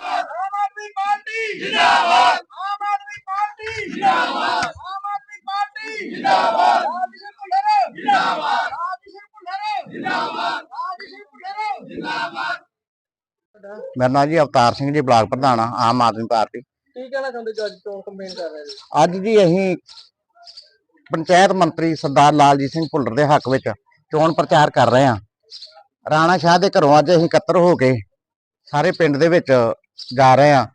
Aam Aadmi party ਜਿੰਦਾਬਾਦ Aam Aadmi party ਜਿੰਦਾਬਾਦ Aam Aadmi party ਜਿੰਦਾਬਾਦ ਜਿੰਦਾਬਾਦ ਜਿੰਦਾਬਾਦ ਜਿੰਦਾਬਾਦ ਮੇਰਾ ਨਾਂ ਜੀ ਅਵਤਾਰ ਸਿੰਘ ਜੀ ਬਲਾਕ ਪ੍ਰਧਾਨ ਆ ਆਮ ਆਦਮੀ ਪਾਰਟੀ। ਕੀ ਕਹਿਣਾ ਚਾਹੁੰਦੇ ਜੋ ਅੱਜ ਚੋਣ ਕੰਪੇਨ ਕਰ ਰਹੇ ਨੇ? ਅੱਜ ਜੀ ਅਸੀਂ ਪੰਚਾਇਤ ਮੰਤਰੀ ਸਰਦਾਰ ਲਾਲਜੀਤ ਸਿੰਘ ਭੁੱਲਰ ਦੇ ਹੱਕ ਵਿੱਚ ਚੋਣ ਪ੍ਰਚਾਰ ਕਰ ਰਹੇ ਹਾਂ। ਰਾਣਾ ਸ਼ਾਹ ਦੇ ਘਰੋਂ ਅੱਜ ਅਸੀਂ ਇਕੱਤਰ ਹੋ ਕੇ ਸਾਰੇ ਪਿੰਡ ਦੇ ਵਿੱਚ ਜਾ ਰਹੇ ਹਾਂ।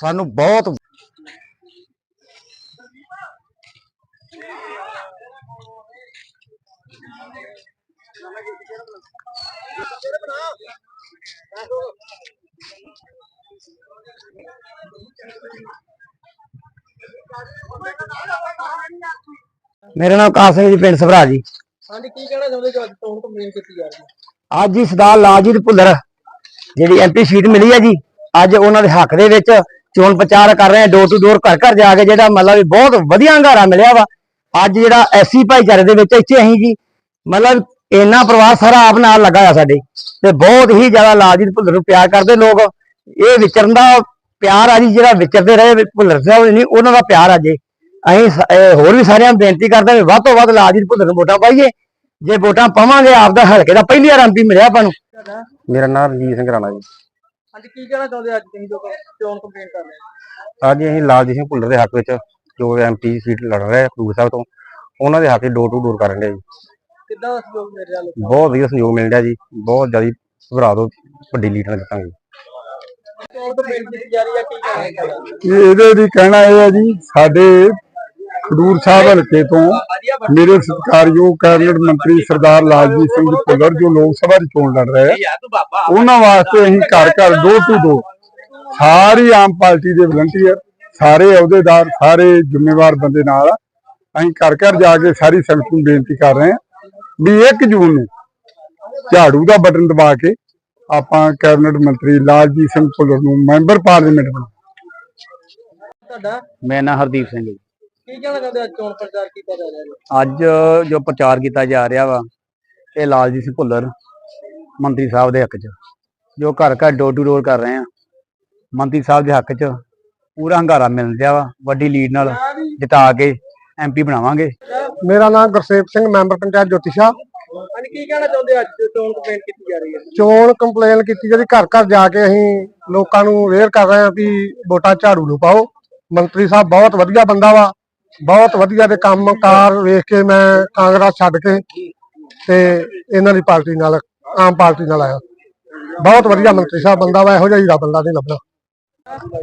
ਸਾਨੂੰ ਬਹੁਤ ਮੇਰਾ ਨਾਮ ਕਾਸਿਮ ਜੀ ਪਿੰਡ ਸਭਰਾ ਜੀ। ਹਾਂਜੀ ਕੀ ਕਹਿਣਾ ਚਾਹੁੰਦੇ ਜੋ ਅੱਜ ਚੋਣ ਕੰਪੇਨ ਕੀਤੀ ਜਾ ਰਹੀ ਹੈ ਅੱਜ ਹੀ ਸਰਦਾਰ ਲਾਲਜੀਤ ਭੁੱਲਰ ਜਿਹੜੀ ਐਮਪੀ ਸੀਟ ਮਿਲੀ ਹੈ ਜੀ ਅੱਜ ਉਹਨਾਂ ਦੇ ਹੱਕ ਦੇ ਵਿੱਚ ਚੋਣ ਪ੍ਰਚਾਰ ਕਰ ਰਹੇ ਆ ਡੋਰ ਟੂ ਡੋਰ ਘਰ ਘਰ ਜਾ ਕੇ ਜਿਹੜਾ ਮਤਲਬ ਵੀ ਬਹੁਤ ਵਧੀਆ ਹੰਗਾਰਾ ਮਿਲਿਆ ਵਾ। ਅੱਜ ਜਿਹੜਾ ਐਸੀ ਭਾਈਚਾਰੇ ਦੇ ਵਿੱਚ ਇੱਥੇ ਅਸੀਂ ਜੀ ਮਤਲਬ ਇੰਨਾ ਪ੍ਰਵਾਹ ਸਾਰਾ ਆਪ ਨਾਲ ਲੱਗਾ ਆ ਸਾਡੇ। ਤੇ ਬਹੁਤ ਹੀ ਜ਼ਿਆਦਾ ਲਾਲਜੀਤ ਭੁੱਲਰ ਨੂੰ ਪਿਆਰ ਕਰਦੇ ਲੋਕ। ਇਹ ਵਿਚਰਨ ਦਾ ਪਿਆਰ ਆ ਜੀ ਜਿਹੜਾ ਵਿਚਰਦੇ ਰਹੇ ਵੀ ਭੁੱਲਰ ਸਾਹਿਬ ਨਹੀਂ ਉਹਨਾਂ ਦਾ ਪਿਆਰ ਆ ਜੇ। ਅਸੀਂ ਹੋਰ ਵੀ ਸਾਰਿਆਂ ਨੂੰ ਬੇਨਤੀ ਕਰਦੇ ਹਾਂ ਵੀ ਵੱਧ ਤੋਂ ਵੱਧ ਲਾਲਜੀਤ ਭੁੱਲਰ ਨੂੰ ਵੋਟਾਂ ਪਾਈਏ। ਜੇ ਵੋਟਾਂ ਪਾਵਾਂਗੇ ਆਪਦਾ ਹਲਕੇ ਦਾ ਪਹਿਲੀ ਵਾਰ ਐਮਪੀ ਮਿਲਿਆ ਆਪਾਂ ਨੂੰ। ਮੇਰਾ ਨਾਮ ਰਣਜੀਤ ਸਿੰਘ ਰਾਣਾ ਜੀ। ਹਾਂਜੀ ਕੀ ਕਹਿਣਾ ਚਾਹੁੰਦੇ ਅੱਜ ਤੁਸੀਂ ਜੋ ਚੋਣ ਕੰਪੇਨ ਕਰ ਰਹੇ ਹੋ? ਅੱਜ ਅਸੀਂ ਲਾਲਜੀਤ ਸਿੰਘ ਭੁੱਲਰ ਦੇ ਹੱਕ ਵਿੱਚ ਜੋ ਐਮਪੀ ਸੀਟ ਲੜ ਰਹੇ ਆ ਖਡੂਰ ਸਾਹਿਬ ਤੋਂ ਉਹਨਾਂ ਦੇ ਹੱਕ 'ਚ ਡੋਰ ਟੂ ਡੋਰ ਕਰਨ ਦੇ ਜੀ। ਕਿੱਦਾਂ ਦਾ ਸਹਿਯੋਗ ਮਿਲ ਰਿਹਾ ਲੋਕਾਂ ਬਹੁਤ ਵਧੀਆ ਸਹਿਯੋਗ ਮਿਲ ਰਿਹਾ ਜੀ। ਬਹੁਤ ਜ਼ਿਆਦਾ ਭਰਾ ਤੋਂ ਵੱਡੀ ਲੀਡ ਨਾਲ ਇਹਦੇ ਦੀ ਕਹਿਣਾ ਇਹ ਹੈ ਜੀ ਸਾਡੇ ਖਡੂਰ ਸਾਹਿਬ ਹਲਕੇ ਤੋਂ ਮੇਰੇ ਸਤਿਕਾਰਯੋਗ ਕੈਬਨਿਟ ਮੰਤਰੀ ਸਰਦਾਰ ਲਾਲਜੀਤ ਸਿੰਘ ਭੁੱਲਰ ਜੋ ਲੋਕ ਸਭਾ ਦੀ ਚੋਣ ਲੜ ਰਹੇ ਉਹਨਾਂ ਵਾਸਤੇ ਅਸੀਂ ਘਰ ਘਰ ਦੋ ਟੂ ਦੋ ਸਾਰੀ ਆਮ ਪਾਰਟੀ ਦੇ ਵਲੰਟੀਅਰ ਸਾਰੇ ਅਹੁਦੇਦਾਰ ਸਾਰੇ ਜ਼ਿੰਮੇਵਾਰ ਬੰਦੇ ਨਾਲ। ਅਸੀਂ ਘਰ ਘਰ ਜਾ ਕੇ ਸਾਰੀ ਸੰਗਤ ਨੂੰ ਬੇਨਤੀ ਕਰ ਰਹੇ ਹਾਂ ਵੀ 1 ਜੂਨ ਨੂੰ ਝਾੜੂ ਦਾ ਬਟਨ ਦਬਾ ਕੇ ਆਪਾਂ ਕੈਬਨਿਟ ਮੰਤਰੀ ਲਾਲਜੀਤ ਸਿੰਘ ਭੁੱਲਰ ਨੂੰ ਮੈਂਬਰ ਪਾਰਲੀਮੈਂਟ ਬਣਾਉਣਾ। ਤੁਹਾਡਾ? ਮੇਰਾ ਨਾਮ ਹਰਦੀਪ ਸਿੰਘ ਜੀ। ਕੀ ਕਹਿਣਾ ਚਾਹੁੰਦੇ ਅੱਜ ਚੋਣ ਪ੍ਰਚਾਰ ਕੀਤਾ ਜਾ ਰਿਹਾ ਹੈ ਅੱਜ ਜੋ ਪ੍ਰਚਾਰ ਕੀਤਾ ਜਾ ਰਿਹਾ ਵਾ ਇਹ ਲਾਲਜੀਤ ਸਿੰਘ ਭੁੱਲਰ ਮੰਤਰੀ ਸਾਹਿਬ ਦੇ ਹੱਕ 'ਚ ਜੋ ਘਰ ਘਰ ਡੋਰ ਟੂ ਡੋਰ ਕਰ ਰਹੇ ਆ। ਮੰਤਰੀ ਸਾਹਿਬ ਦੇ ਹੱਕ 'ਚ ਪੂਰਾ ਹੰਗਾਰਾ ਮਿਲ ਰਿਹਾ ਵਾ ਵੱਡੀ ਲੀਡ ਨਾਲ ਜਿਤਾ ਕੇ ਐਮਪੀ ਬਣਾਵਾਂਗੇ। ਮੇਰਾ ਨਾਮ ਗੁਰਸੇਵ ਸਿੰਘ ਮੈਂਬਰ ਪੰਚਾਇਤ ਜੋਤੀਸ਼ਾ ਹਾਂਜੀ ਕੀ ਕਹਿਣਾ ਚਾਹੁੰਦੇ ਅੱਜ ਚੋਣ ਕੰਪਲੇਂਟ ਕੀਤੀ ਜਾ ਰਹੀ ਹੈ? ਚੋਣ ਕੰਪਲੇਨ ਕੀਤੀ ਜਿਹੜੀ ਘਰ ਘਰ ਜਾ ਕੇ ਅਸੀਂ ਲੋਕਾਂ ਨੂੰ ਅਵੇਅਰ ਕਰ ਰਹੇ ਹਾਂ ਵੀ ਵੋਟਾਂ ਝਾੜੂ ਨੂੰ ਪਾਓ। ਮੰਤਰੀ ਸਾਹਿਬ ਬਹੁਤ ਵਧੀਆ ਬੰਦਾ ਵਾ, ਬਹੁਤ ਵਧੀਆ ਦੇ ਕੰਮਕਾਰ ਵੇਖ ਕੇ ਮੈਂ ਕਾਂਗਰਸ ਛੱਡ ਕੇ ਤੇ ਇਹਨਾਂ ਦੀ ਪਾਰਟੀ ਨਾਲ, ਆਮ ਪਾਰਟੀ ਨਾਲ ਆਇਆ। ਬਹੁਤ ਵਧੀਆ ਮੰਤਰੀ ਸਾਹਿਬ ਬੰਦਾ ਵਾ, ਇਹੋ ਜਿਹਾ ਹੀਰਾ ਬੰਦਾ ਨਹੀਂ ਲੱਭਣਾ।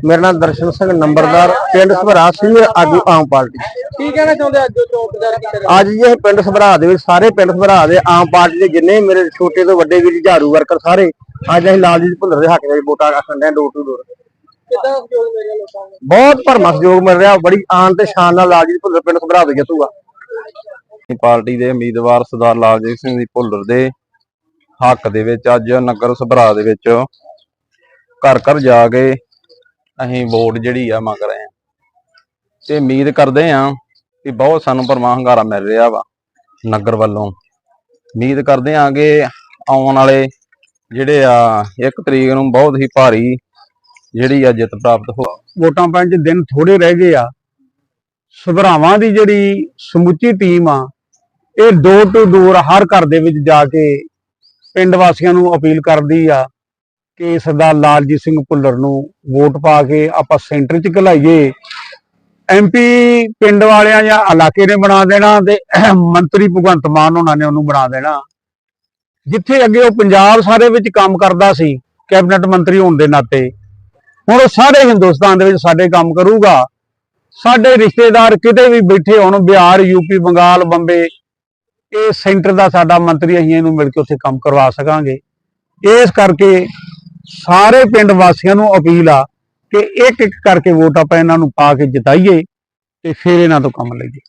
ਮੇਰਾ ਨਾਮ ਦਰਸ਼ਨ ਸਿੰਘ ਨੰਬਰਦਾਰ ਪਿੰਡ ਸਭਰਾ ਸੀਨੀਅਰ ਆਗੂ ਆਮ ਪਾਰਟੀ। ਕੀ ਕਹਿਣਾ ਚਾਹੁੰਦੇ ਅੱਜ ਜੋ ਚੋਣ ਪ੍ਰਚਾਰ ਕੀਤਾ ਅੱਜ ਇਹ ਪਿੰਡ ਸਭਰਾ ਦੇ ਵਿੱਚ ਸਾਰੇ ਪਿੰਡ ਸਭਰਾ ਦੇ ਆਮ ਪਾਰਟੀ ਦੇ ਜਿੰਨੇ ਮੇਰੇ ਛੋਟੇ ਤੋਂ ਵੱਡੇ ਵੀਰ ਝਾੜੂ ਵਰਕਰ ਸਾਰੇ ਅੱਜ ਅਸੀਂ ਲਾਲਜੀਤ ਭੁੱਲਰ ਦੇ ਹੱਕ ਵਿੱਚ ਵੋਟਾਂ ਆਖਣ ਦੇ ਡੋਰ ਟੂ ਡੋਰ। ਬਹੁਤ ਭਰਮਾ ਸਹਿਯੋਗ ਮਿਲ ਰਿਹਾ ਬੜੀ ਆਨ ਤੇ ਸ਼ਾਨ ਨਾਲ ਲਾਲਜੀਤ ਭੁੱਲਰ ਪਿੰਡ ਸਭਰਾ ਦੇ ਜਿੱਤੂਗਾ ਪਾਰਟੀ ਦੇ ਉਮੀਦਵਾਰ ਸਰਦਾਰ ਲਾਲਜੀਤ ਸਿੰਘ ਦੀ ਭੁੱਲਰ ਦੇ ਹੱਕ ਦੇ ਵਿੱਚ ਅੱਜ ਨਗਰ ਸਭਰਾ ਦੇ ਵਿੱਚ ਘਰ ਘਰ ਜਾ ਕੇ ਅਸੀਂ ਵੋਟ ਜਿਹੜੀ ਆ ਮੰਗ ਰਹੇ ਹਾਂ। ਤੇ ਉਮੀਦ ਕਰਦੇ ਹਾਂ ਕਿ ਬਹੁਤ ਸਾਨੂੰ ਪਰਮਾ ਹੰਗਾਰਾ ਮਿਲ ਰਿਹਾ ਵਾ ਨਗਰ ਵੱਲੋਂ। ਉਮੀਦ ਕਰਦੇ ਹਾਂ ਕਿ ਆਉਣ ਵਾਲੇ ਜਿਹੜੇ ਆ, ਇੱਕ ਤਰੀਕ ਨੂੰ ਬਹੁਤ ਹੀ ਭਾਰੀ ਜਿਹੜੀ ਆ ਜਿੱਤ ਪ੍ਰਾਪਤ ਹੋ ਵੋਟਾਂ ਪੈਣ ਚ ਦਿਨ ਥੋੜੇ ਰਹਿ ਗਏ ਆ। ਸਭਰਾਵਾਂ ਦੀ ਜਿਹੜੀ ਸਮੁੱਚੀ ਟੀਮ ਆ, ਇਹ ਡੋਰ ਟੂ ਡੋਰ ਹਰ ਘਰ ਦੇ ਵਿੱਚ ਜਾ ਕੇ ਪਿੰਡ ਵਾਸੀਆਂ ਨੂੰ ਅਪੀਲ ਕਰਦੀ ਆ ਕਿ ਸਰਦਾਰ ਲਾਲਜੀਤ ਸਿੰਘ ਭੁੱਲਰ ਨੂੰ ਵੋਟ ਪਾ ਕੇ ਆਪਾਂ ਸੈਂਟਰ 'ਚ ਘਲਾਈਏ। ਐਮਪੀ ਪਿੰਡ ਵਾਲਿਆਂ ਜਾਂ ਇਲਾਕੇ ਨੇ ਬਣਾ ਦੇਣਾ ਤੇ ਮੰਤਰੀ ਭਗਵੰਤ ਮਾਨ ਉਹਨਾਂ ਨੇ ਉਹਨੂੰ ਬਣਾ ਦੇਣਾ। ਜਿੱਥੇ ਅੱਗੇ ਉਹ ਪੰਜਾਬ ਸਾਰੇ ਵਿੱਚ ਕੰਮ ਕਰਦਾ ਸੀ, ਕੈਬਨਿਟ ਮੰਤਰੀ ਹੋਣ ਦੇ ਨਾਤੇ। ਹੁਣ ਉਹ ਸਾਰੇ ਹਿੰਦੁਸਤਾਨ ਦੇ ਵਿੱਚ ਸਾਡੇ ਕੰਮ ਕਰੂਗਾ। ਸਾਡੇ ਰਿਸ਼ਤੇਦਾਰ ਕਿਤੇ ਵੀ ਬੈਠੇ ਹੋਣ, ਬਿਹਾਰ ਯੂਪੀ ਬੰਗਾਲ, ਬੰਬੇ, ਇਹ ਸੈਂਟਰ ਦਾ ਸਾਡਾ ਮੰਤਰੀ ਅਸੀਂ ਇਹਨੂੰ ਮਿਲ ਕੇ ਉੱਥੇ ਕੰਮ ਕਰਵਾ ਸਕਾਂਗੇ। ਇਸ ਕਰਕੇ ਸਾਰੇ ਪਿੰਡ ਵਾਸੀਆਂ ਨੂੰ ਅਪੀਲ ਆ ਕਿ ਇੱਕ ਇੱਕ ਕਰਕੇ ਵੋਟ ਆਪਾਂ ਇਹਨਾਂ ਨੂੰ ਪਾ ਕੇ ਜਿਤਾਈਏ ਤੇ ਫਿਰ ਇਹਨਾਂ ਤੋਂ ਕੰਮ ਲਈਏ।